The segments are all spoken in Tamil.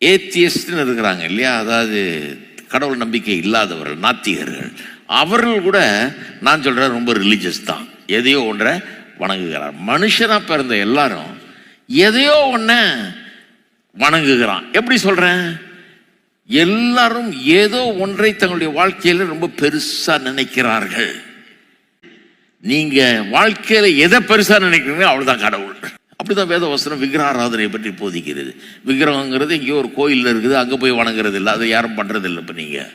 ஏத்தியஸ்ட்னு இருக்கிறாங்க இல்லையா? அதாவது கடவுள் நம்பிக்கை இல்லாதவர்கள் நாத்திகர்கள். அவர்கள் கூட நான் சொல்கிறேன் ரொம்ப ரிலீஜியஸ் தான். எதையோ ஒன்றை வணங்குகிறார். மனுஷனாக பிறந்த எல்லாரும் எதையோ ஒன்றை வணங்குகிறான். எப்படி சொல்கிறேன் எல்லாரும் ஏதோ ஒன்றை தங்களுடைய வாழ்க்கையில் ரொம்ப பெருசாக நினைக்கிறார்கள். நீங்கள் வாழ்க்கையில் எதை பெருசாக நினைக்கிறீங்களோ அவ்வளோதான் கடவுள். அப்படிதான் வேதவசனம் வசனம் ஆராதனை பற்றி போதிக்கிறது. விக்கிரகங்கிறது இங்கே ஒரு கோயிலில் இருக்குது அங்கே போய் வணங்குறது இல்லை அதை யாரும் பண்றது இல்லை இப்போ நீங்கள்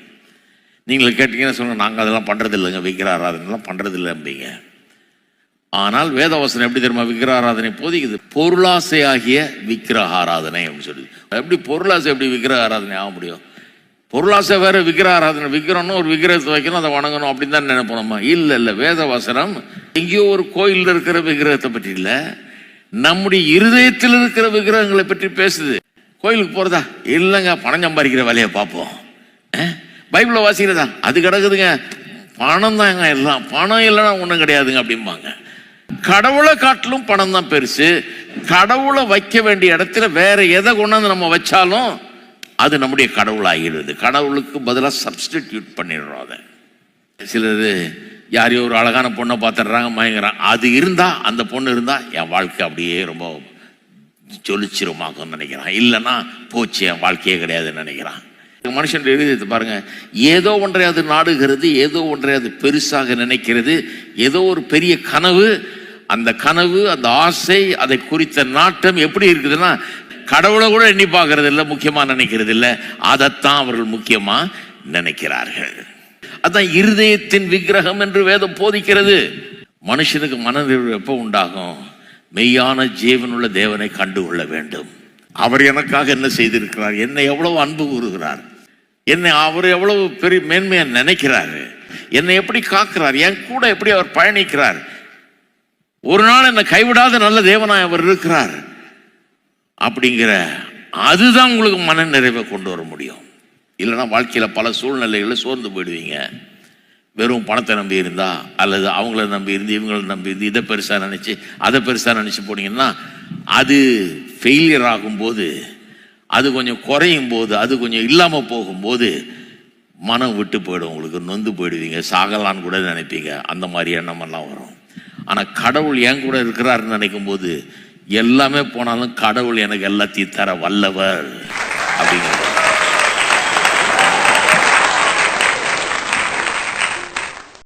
நீங்களே கேட்டிங்கன்னா சொன்னால் நாங்கள் அதெல்லாம் பண்றது இல்லைங்க விக்கிரக ஆராதனைலாம் பண்றது ஆனால் வேதவசனம் எப்படி தெரியுமா விக்கிரக ஆராதனை போதிக்குது? பொருளாசை ஆகிய விக்கிரகாராதனை அப்படின்னு சொல்லி எப்படி பொருளாசை எப்படி விக்கிரக ஆராதனை ஆக முடியும்? பொருளாசை வேற விக்கிரக ஆராதனை விக்கிரம்னு ஒரு விக்கிரகத்தை வைக்கணும் அதை வணங்கணும் அப்படின்னு தான் நினைப்போம் நம்ம. இல்லை இல்லை வேதவசனம் எங்கேயோ ஒரு கோயிலில் இருக்கிற விக்கிரகத்தை பற்றி இல்லை. நம்முடைய இருதயத்தில் இருக்கிற விக்கிரகங்களை பற்றி பேசுது. கோயிலுக்கு போறதா? இல்லைங்க பணம் சம்பாதிக்கிற வேலையை பார்ப்போம். பைபிளை வாசிக்கிறதா? அது கிடக்குதுங்க. பணம் தாங்க எல்லாம். பணம் இல்லைன்னா ஒன்றும் கிடையாதுங்க அப்படிம்பாங்க. கடவுளை காட்டிலும் பணம் தான் பெருசு. கடவுளை வைக்க வேண்டிய இடத்துல வேற எதை கொண்டாந்து நம்ம வச்சாலும் அது நம்முடைய கடவுளாகிடுது. கடவுளுக்கு பதிலாக சப்ஸ்டிடியூட் பண்ணிடுறோம் அதை. சிலர் யாரையோ ஒரு அழகான பொண்ணை பார்த்துடுறாங்க மயங்குறான். அது இருந்தால் அந்த பொண்ணு இருந்தால் என் வாழ்க்கை அப்படியே ரொம்ப ஜொலிச்சிருமாக்கும்னு நினைக்கிறான். இல்லைன்னா போச்சு என் வாழ்க்கையே கிடையாதுன்னு நினைக்கிறான். மனுஷன் எழுதி பாருங்க ஏதோ ஒன்றையாவது நாடுகிறது ஏதோ ஒன்றையாவது பெருசாக நினைக்கிறது ஏதோ ஒரு பெரிய கனவு அந்த கனவு அந்த ஆசை அதை குறித்த நாட்டம் எப்படி இருக்குதுன்னா கடவுளை கூட எண்ணி பார்க்கறது இல்லை முக்கியமாக நினைக்கிறது இல்லை அதைத்தான் அவர்கள் முக்கியமாக நினைக்கிறார்கள். அதான் இருதயத்தின் விக்கிரகம் என்று வேதம் போதிக்கிறது. மனுஷனுக்கு மனநிறைவு எப்போ உண்டாகும்? மெய்யான ஜீவனுள்ள தேவனை கண்டுகொள்ள வேண்டும். அவர் எனக்காக என்ன செய்திருக்கிறார்? என்னை எவ்வளவு அன்பு கூறுகிறார்? என்னை அவர் எவ்வளவு பெரிய மேன்மையாக நினைக்கிறாரு? என்னை எப்படி காக்கிறார்? என் கூட எப்படி அவர் பயணிக்கிறார்? ஒரு நாள் என்னை கைவிடாத நல்ல தேவனாய் அவர் இருக்கிறார். அப்படிங்கிற அதுதான் உங்களுக்கு மன நிறைவை கொண்டு வர முடியும். இல்லைன்னா வாழ்க்கையில் பல சூழ்நிலைகளில் சோர்ந்து போயிடுவீங்க. வெறும் பணத்தை நம்பி இருந்தா அல்லது அவங்கள நம்பி இருந்து இவங்கள நம்பி இருந்து இதை பெருசாக நினச்சி அதை பெருசாக நினச்சி போனீங்கன்னா அது ஃபெயிலியர் ஆகும்போது அது கொஞ்சம் குறையும் போது அது கொஞ்சம் இல்லாமல் போகும்போது மனம் விட்டு போயிடும் உங்களுக்கு நொந்து போயிடுவீங்க. சாகலான்னு கூட நினைப்பீங்க. அந்த மாதிரி எண்ணமெல்லாம் வரும். ஆனால் கடவுள் என் கூட இருக்கிறாருன்னு நினைக்கும் போது எல்லாமே போனாலும் கடவுள் எனக்கு எல்லாத்தையும் தர வல்லவர். அப்படிங்கிற